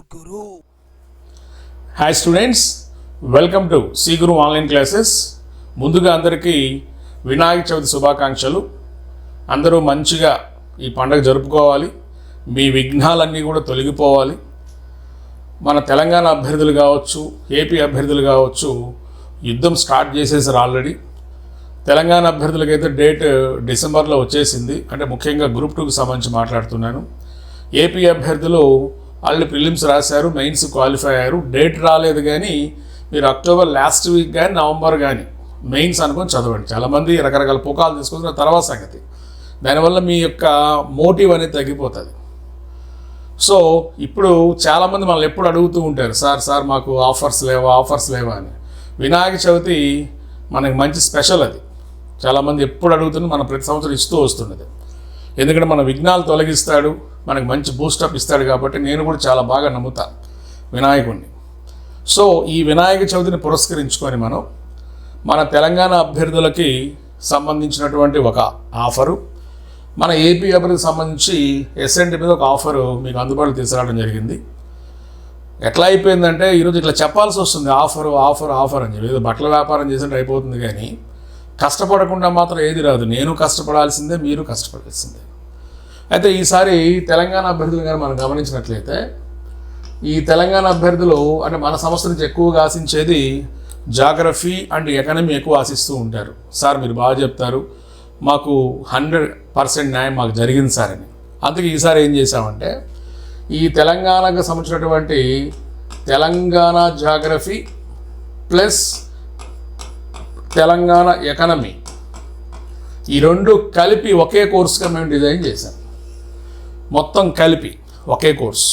Guru. Hi students welcome to C Guru online classes ముందుగా అందరికీ వినాయక చవితి శుభాకాంక్షలు. అందరూ మంచిగా ఈ పండుగ జరుపుకోవాలి. మీ విఘ్నాలన్నీ కూడా తొలగిపోవాలి. మన తెలంగాణ అభ్యర్థులు కావచ్చు ఏపీ అభ్యర్థులు కావచ్చు యుద్ధం స్టార్ట్ చేసేసారు ఆల్రెడీ. తెలంగాణ అభ్యర్థులకైతే డేట్ డిసెంబర్లో వచ్చేసింది. అంటే ముఖ్యంగా గ్రూప్ టూకి సంబంధించి మాట్లాడుతున్నాను. ఏపీ అభ్యర్థులు వాళ్ళు ప్రిలిమ్స్ రాశారు మెయిన్స్ క్వాలిఫై అయ్యారు. డేట్ రాలేదు కానీ మీరు అక్టోబర్ లాస్ట్ వీక్ కానీ నవంబర్ కానీ మెయిన్స్ అనుకొని చదవండి. చాలామంది రకరకాల పుకాలు తీసుకుంటున్న తర్వాత సంగతి. దానివల్ల మీ యొక్క మోటివ్ అనేది తగ్గిపోతుంది. సో ఇప్పుడు చాలామంది మనల్ని ఎప్పుడు అడుగుతూ ఉంటారు సార్ సార్ మాకు ఆఫర్స్ లేవా ఆఫర్స్ లేవా అని. వినాయక చవితి మనకి మంచి స్పెషల్ అది. చాలామంది ఎప్పుడు అడుగుతుంది మనం ప్రతి సంవత్సరం ఇస్తూ వస్తున్నది. ఎందుకంటే మన విఘ్నాలు తొలగిస్తాడు. మనకు మంచి బూస్టప్ ఇస్తాడు కాబట్టి నేను కూడా చాలా బాగా నమ్ముతాను వినాయకుడిని సో ఈ వినాయక చవితిని పురస్కరించుకొని మనం మన తెలంగాణ అభ్యర్థులకి సంబంధించినటువంటి ఒక ఆఫరు మన ఏపీ అభివృద్ధికి సంబంధించి ఎస్ఎన్టీ మీద ఒక ఆఫరు మీకు అందుబాటులో తీసుకురావడం జరిగింది. ఎట్లా అయిపోయిందంటే ఈరోజు ఇట్లా చెప్పాల్సి వస్తుంది ఆఫరు ఆఫర్ ఆఫర్ అని చెప్పి. ఏదో బట్టల వ్యాపారం చేసినట్టు అయిపోతుంది కానీ కష్టపడకుండా మాత్రం ఏది రాదు. నేను కష్టపడాల్సిందే మీరు కష్టపడాల్సిందే. అయితే ఈసారి తెలంగాణ అభ్యర్థులు కానీ మనం గమనించినట్లయితే ఈ తెలంగాణ అభ్యర్థులు అంటే మన సంస్థ నుంచి ఎక్కువగా ఆశించేది జాగ్రఫీ అండ్ ఎకనమీ ఎక్కువ ఆశిస్తూ ఉంటారు. సార్ మీరు బాగా చెప్తారు. మాకు హండ్రెడ్ పర్సెంట్ న్యాయం మాకు జరిగింది సార్ అని. అందుకే ఈసారి ఏం చేశామంటే ఈ తెలంగాణకు సంబంధించినటువంటి Telangana geography plus Telangana economy ఈ రెండు కలిపి ఒకే కోర్సుగా మేము డిజైన్ చేశాం. మొత్తం కలిపి ఒకే కోర్స్.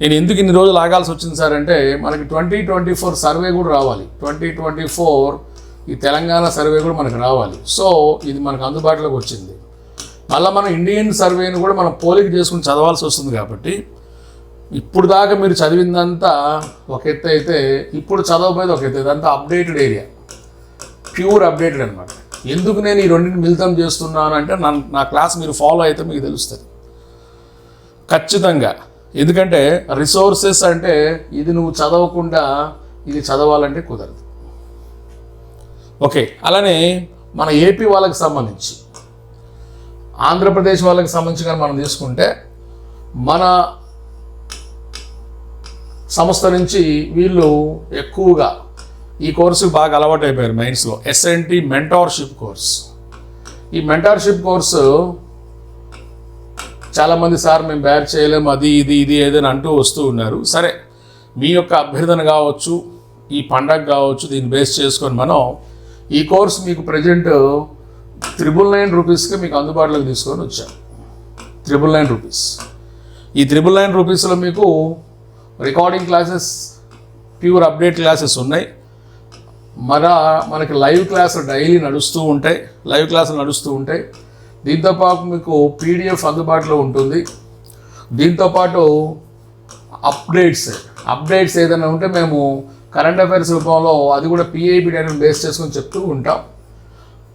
నేను ఎందుకు ఇన్ని రోజులు ఆగాల్సి వచ్చింది సార్ అంటే మనకి ట్వంటీ ట్వంటీ ఫోర్ సర్వే కూడా రావాలి. ట్వంటీ ట్వంటీ ఫోర్ ఈ తెలంగాణ సర్వే కూడా మనకు రావాలి. సో ఇది మనకు అందుబాటులోకి వచ్చింది. మళ్ళీ మనం ఇండియన్ సర్వేని కూడా మనం పోలిక చేసుకుని చదవాల్సి వస్తుంది కాబట్టి ఇప్పుడు దాకా మీరు చదివిందంతా ఒక ఎత్తు అయితే ఇప్పుడు చదవబోయేది ఒక ఎత్తు ఇదంతా అప్డేటెడ్ ఏరియా ప్యూర్ అప్డేటెడ్ అనమాట ఎందుకు నేను ఈ రెండింటిని మిళితం చేస్తున్నాను అంటే నా నా క్లాస్ మీరు ఫాలో అయితే మీకు తెలుస్తుంది. ఖచ్చితంగా. ఎందుకంటే రిసోర్సెస్ అంటే ఇది నువ్వు చదవకుండా ఇది చదవాలంటే కుదరదు. ఓకే అలానే మన ఏపీ వాళ్ళకి సంబంధించి ఆంధ్రప్రదేశ్ వాళ్ళకి సంబంధించి కానీ మనం తీసుకుంటే మన సంస్థ నుంచి వీళ్ళు ఎక్కువగా ఈ కోర్సు బాగా అలవాటు అయిపోయారు మైండ్స్లో S N T mentorship course ఈ మెంటార్షిప్ కోర్సు చాలామంది సార్ మేము బ్యాట్ చేయలేము అది ఇది ఇది ఏదని అంటూ వస్తూ ఉన్నారు. సరే మీ యొక్క అభ్యర్థన కావచ్చు ఈ పండగ కావచ్చు దీన్ని బేస్ చేసుకొని మనం ఈ కోర్స్ మీకు ప్రజెంట్ త్రిబుల్ నైన్ రూపీస్కి మీకు అందుబాటులోకి తీసుకొని వచ్చాం. త్రిబుల్ నైన్ రూపీస్ ఈ త్రిబుల్ నైన్ రూపీస్లో మీకు recording classes pure update classes ఉన్నాయి. మన మనకి లైవ్ క్లాసులు డైలీ నడుస్తూ ఉంటాయి. లైవ్ క్లాసులు నడుస్తూ ఉంటాయి. దీంతోపాటు మీకు పీడిఎఫ్ అందుబాటులో ఉంటుంది. దీంతోపాటు అప్డేట్స్ అప్డేట్స్ ఏదైనా ఉంటే మేము కరెంట్ అఫైర్స్ రూపంలో అది కూడా పిఐబి డేటాను బేస్ చేసుకొని చెప్తూ ఉంటాం.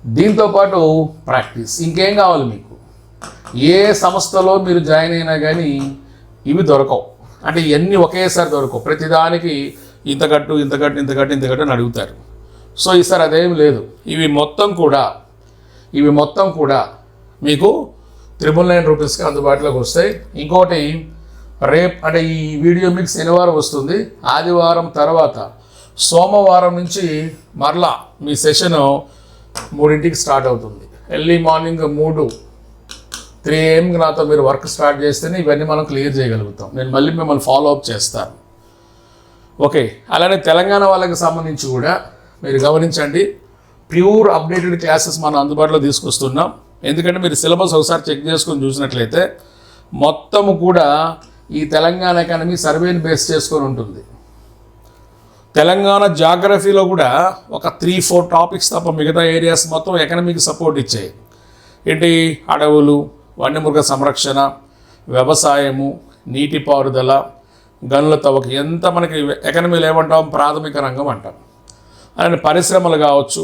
దీంతోపాటు ప్రాక్టీస్ ఇంకేం కావాలి మీకు? ఏ సంస్థలో మీరు జాయిన్ అయినా కానీ ఇవి దొరకవు. అంటే ఇవన్నీ ఒకేసారి దొరకవు. ప్రతిదానికి ఇంత కట్టు ఇంత కట్టు ఇంత కట్టు ఇంత కట్టు అని అడుగుతారు. సో ఈసారి అదేం లేదు. ఇవి మొత్తం కూడా ఇవి మొత్తం కూడా మీకు త్రిబుల్ నైన్ రూపీస్కి అందుబాటులోకి వస్తాయి. ఇంకోటి రేప్ అంటే ఈ వీడియో మీకు శనివారం వస్తుంది. ఆదివారం తర్వాత సోమవారం నుంచి మరలా మీ సెషన్ మూడింటికి స్టార్ట్ అవుతుంది. ఎర్లీ మార్నింగ్ మూడు త్రీ ఏఎంకి నాతో మీరు వర్క్ స్టార్ట్ చేస్తేనే ఇవన్నీ మనం క్లియర్ చేయగలుగుతాం. నేను మళ్ళీ మిమ్మల్ని ఫాలో అప్ చేస్తాను. ఓకే అలానే తెలంగాణ వాళ్ళకి సంబంధించి కూడా మీరు గమనించండి. ప్యూర్ అప్డేటెడ్ క్లాసెస్ మనం అందుబాటులో తీసుకొస్తున్నాం. ఎందుకంటే మీరు సిలబస్ ఒకసారి చెక్ చేసుకొని చూసినట్లయితే మొత్తము కూడా ఈ తెలంగాణ ఎకానమీ సర్వేని బేస్ చేసుకొని ఉంటుంది. తెలంగాణ జాగ్రఫీలో కూడా ఒక త్రీ ఫోర్ టాపిక్స్ తప్ప మిగతా ఏరియాస్ మొత్తం ఎకనమీకి సపోర్ట్ ఇచ్చాయి. ఏంటి? అడవులు వన్యమృగ సంరక్షణ వ్యవసాయము నీటిపారుదల గనుల తవ్వక ఎంత మనకి ఎకనమీలు ఏమంటాం ప్రాథమిక రంగం అంటాం. అలానే పరిశ్రమలు కావచ్చు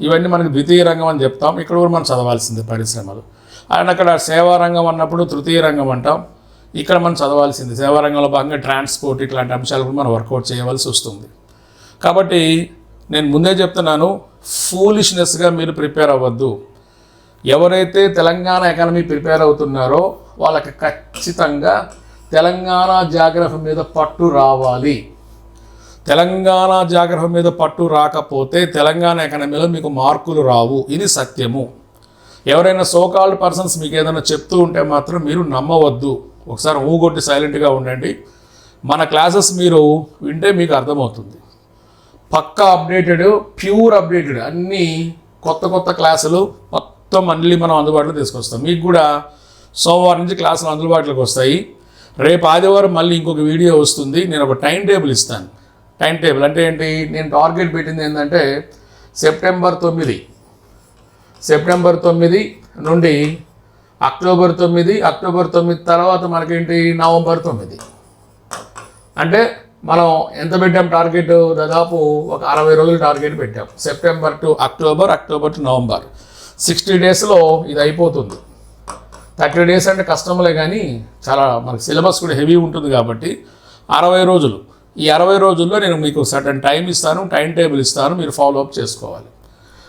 ఇవన్నీ మనకు ద్వితీయ రంగం అని చెప్తాం. ఇక్కడ కూడా మనం చదవాల్సిందే పరిశ్రమలు. అండ్ అక్కడ సేవా రంగం అన్నప్పుడు తృతీయ రంగం అంటాం. ఇక్కడ మనం చదవాల్సింది సేవా రంగంలో భాగంగా ట్రాన్స్పోర్ట్ ఇట్లాంటి అంశాలు కూడా మనం వర్కౌట్ చేయవలసి వస్తుంది. కాబట్టి నేను ముందే చెప్తున్నాను ఫూలిష్నెస్గా మీరు ప్రిపేర్ అవ్వద్దు. ఎవరైతే తెలంగాణ ఎకానమీ ప్రిపేర్ అవుతున్నారో వాళ్ళకి ఖచ్చితంగా తెలంగాణ జాగ్రఫీ మీద పట్టు రావాలి. తెలంగాణ జాగ్రత్త మీద పట్టు రాకపోతే తెలంగాణ ఎకానమీలో మీకు మార్కులు రావు. ఇది సత్యము. ఎవరైనా సోకాల్డ్ పర్సన్స్ మీకు ఏదైనా చెప్తూ ఉంటే మాత్రం మీరు నమ్మవద్దు. ఒకసారి ఊగొట్టి సైలెంట్గా ఉండండి. మన క్లాసెస్ మీరు వింటే మీకు అర్థమవుతుంది. పక్కా అప్డేటెడ్ ప్యూర్ అప్డేటెడ్ అన్నీ కొత్త కొత్త క్లాసులు మొత్తం మళ్ళీ మనం అందుబాటులో తీసుకొస్తాం. మీకు కూడా సోమవారం నుంచి క్లాసులు అందుబాటులోకి వస్తాయి. రేపు ఆదివారం మళ్ళీ ఇంకొక వీడియో వస్తుంది. నేను ఒక టైం టేబుల్ ఇస్తాను. టైం టేబుల్ అంటే ఏంటి? నేను టార్గెట్ పెట్టింది ఏంటంటే సెప్టెంబర్ తొమ్మిది. సెప్టెంబర్ తొమ్మిది నుండి అక్టోబర్ తొమ్మిది అక్టోబర్ తొమ్మిది తర్వాత మనకేంటి? నవంబర్ తొమ్మిది. అంటే మనం ఎంత పెట్టాం టార్గెట్? దాదాపు ఒక అరవై రోజులు టార్గెట్ పెట్టాం. September to October October to November. Sixty డేస్లో ఇది అయిపోతుంది. థర్టీ డేస్ అంటే కష్టంలే కానీ చాలా మనకి సిలబస్ కూడా హెవీ ఉంటుంది కాబట్టి అరవై రోజులు. ఈ అరవై రోజుల్లో నేను మీకు సర్టన్ టైం ఇస్తాను టైం టేబుల్ ఇస్తాను మీరు ఫాలో అప్ చేసుకోవాలి.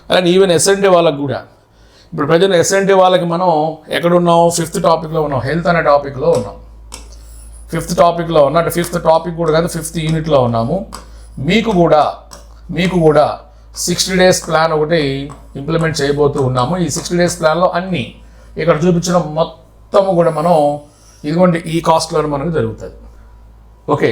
అలానే ఈవెన్ ఎస్ఎన్టీ వాళ్ళకు కూడా. ఇప్పుడు ప్రజలు ఎస్ఎన్టీ వాళ్ళకి మనం ఎక్కడున్నాం? ఫిఫ్త్ టాపిక్లో ఉన్నాం. హెల్త్ అనే టాపిక్లో ఉన్నాం. ఫిఫ్త్ టాపిక్లో ఉన్నాం. అంటే ఫిఫ్త్ టాపిక్ కూడా కాదు ఫిఫ్త్ యూనిట్లో ఉన్నాము. మీకు కూడా మీకు కూడా సిక్స్టీ డేస్ ప్లాన్ ఒకటి ఇంప్లిమెంట్ చేయబోతూ ఉన్నాము. ఈ సిక్స్టీ డేస్ ప్లాన్లో అన్నీ ఇక్కడ చూపించిన మొత్తము కూడా మనం ఇదిగోండి ఈ కాస్ట్లో మనకు జరుగుతుంది. ఓకే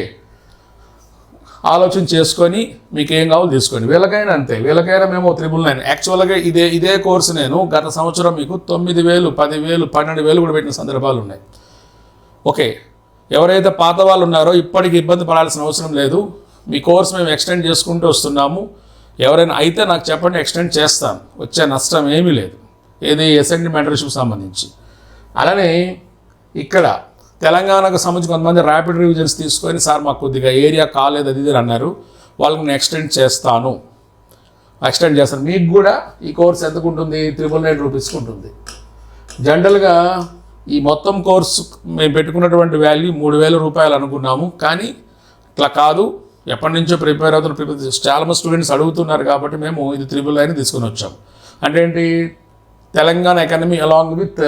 ఆలోచన చేసుకొని మీకు ఏం కావాలో తీసుకోండి. వీళ్ళకైనా అంతే. వీళ్ళకైనా మేము త్రిబుల్ నైన్. యాక్చువల్గా ఇదే ఇదే కోర్సు నేను గత సంవత్సరం మీకు తొమ్మిది వేలు పదివేలు పన్నెండు వేలు కూడా పెట్టిన సందర్భాలు ఉన్నాయి. ఓకే. ఎవరైతే పాత వాళ్ళు ఉన్నారో ఇప్పటికి ఇబ్బంది పడాల్సిన అవసరం లేదు. మీ కోర్స్ మేము ఎక్స్టెండ్ చేసుకుంటూ వస్తున్నాము. ఎవరైనా అయితే నాకు చెప్పండి ఎక్స్టెండ్ చేస్తాను. వచ్చే నష్టం ఏమీ లేదు. ఏది ఎస్ఎండి మెంటర్షిప్ సంబంధించి. అలానే ఇక్కడ తెలంగాణకు సంబంధించి కొంతమంది ర్యాపిడ్ రివిజన్స్ తీసుకొని సార్ మాకు కొద్దిగా ఏరియా కాలేదు అది ఇది అన్నారు. వాళ్ళకి నేను ఎక్స్టెండ్ చేస్తాను. ఎక్స్టెండ్ చేస్తాను. మీకు కూడా ఈ కోర్స్ ఎంతకు ఉంటుంది త్రిబుల్ నైన్ రూపీస్కి ఉంటుంది. జనరల్గా ఈ మొత్తం కోర్సు మేము పెట్టుకున్నటువంటి వాల్యూ మూడు వేల రూపాయలు అనుకున్నాము. కానీ ఇట్లా కాదు. ఎప్పటి నుంచో ప్రిపేర్ అవుతున్న ప్రిపేర్ చాలామంది స్టూడెంట్స్ అడుగుతున్నారు కాబట్టి మేము ఇది త్రిబుల్ నైన్ తీసుకొని వచ్చాం. అంటే ఏంటి? Telangana economy along with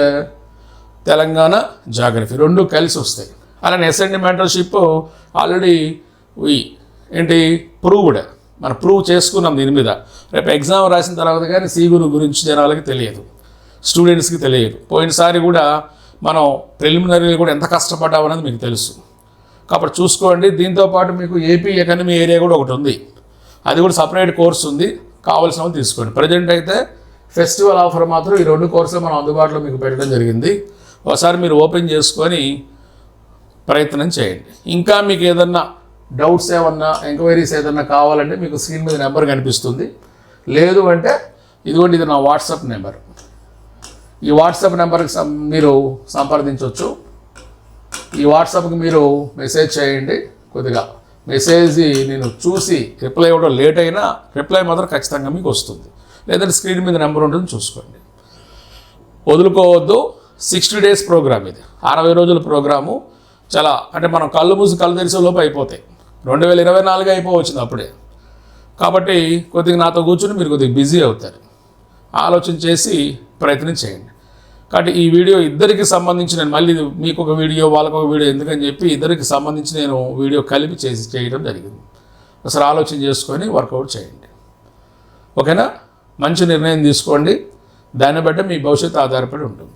Telangana geography రెండు కలిసి వస్తాయి. అలానే ఎస్ఎండి మెంటర్షిప్ ఆల్రెడీ ఏంటి? ప్రూవ్డ్ మనం ప్రూవ్ చేసుకున్నాం దీని మీద. రేపు ఎగ్జామ్ రాసిన తర్వాత కానీ సి గురు గురించి జనాలకి తెలియదు. స్టూడెంట్స్కి తెలియదు. పోయినసారి కూడా మనం ప్రిలిమినరీ కూడా ఎంత కష్టపడ్డామన్నది మీకు తెలుసు. కాబట్టి చూసుకోండి. దీంతో పాటు మీకు ఏపీ ఎకానమీ ఏరియా కూడా ఒకటి ఉంది. అది కూడా సపరేట్ కోర్స్ ఉంది. కావాల్సిన వాళ్ళు తీసుకోండి. ప్రజెంట్ అయితే ఫెస్టివల్ ఆఫర్ మాత్రం ఈ రెండు కోర్సులు మనం అందుబాటులో మీకు పెట్టడం జరిగింది. ఒకసారి మీరు ఓపెన్ చేసుకొని ప్రయత్నం చేయండి. ఇంకా మీకు ఏదన్నా డౌట్స్ ఏమన్నా ఎంక్వైరీస్ ఏదన్నా కావాలంటే మీకు స్క్రీన్ మీద నెంబర్ కనిపిస్తుంది. లేదు అంటే ఇదిగోండి ఇది నా వాట్సాప్ నెంబర్. ఈ వాట్సాప్ నెంబర్కి మీరు సంప్రదించవచ్చు ఈ వాట్సాప్కి మీరు మెసేజ్ చేయండి కొద్దిగా. మెసేజ్ నేను చూసి రిప్లై ఇవ్వడం లేట్ అయినా రిప్లై మాత్రం ఖచ్చితంగా మీకు వస్తుంది. లేదంటే స్క్రీన్ మీద నెంబర్ ఉంటుంది చూసుకోండి. వదులుకోవద్దు. సిక్స్టీ డేస్ ప్రోగ్రామ్ ఇది. అరవై రోజుల ప్రోగ్రాము. చాలా అంటే మనం కళ్ళు మూసి కళ్ళు తెరిసే లోపు అయిపోతాయి. రెండు వేల ఇరవై నాలుగు అయిపోవచ్చింది అప్పుడే. కాబట్టి కొద్దిగా నాతో కూర్చుని మీరు కొద్దిగా బిజీ అవుతారు. ఆలోచన చేసి ప్రయత్నం చేయండి. కాబట్టి ఈ వీడియో ఇద్దరికి సంబంధించి నేను మళ్ళీ మీకు ఒక వీడియో వాళ్ళకు ఒక వీడియో ఎందుకని చెప్పి ఇద్దరికి సంబంధించి నేను వీడియో కలిపి చేసి చేయడం జరిగింది. అసలు ఆలోచన చేసుకొని వర్కౌట్ చేయండి. ఓకేనా? మంచి నిర్ణయం తీసుకోండి. దాన్ని బట్టి మీ భవిష్యత్తు ఆధారపడి ఉంటుంది.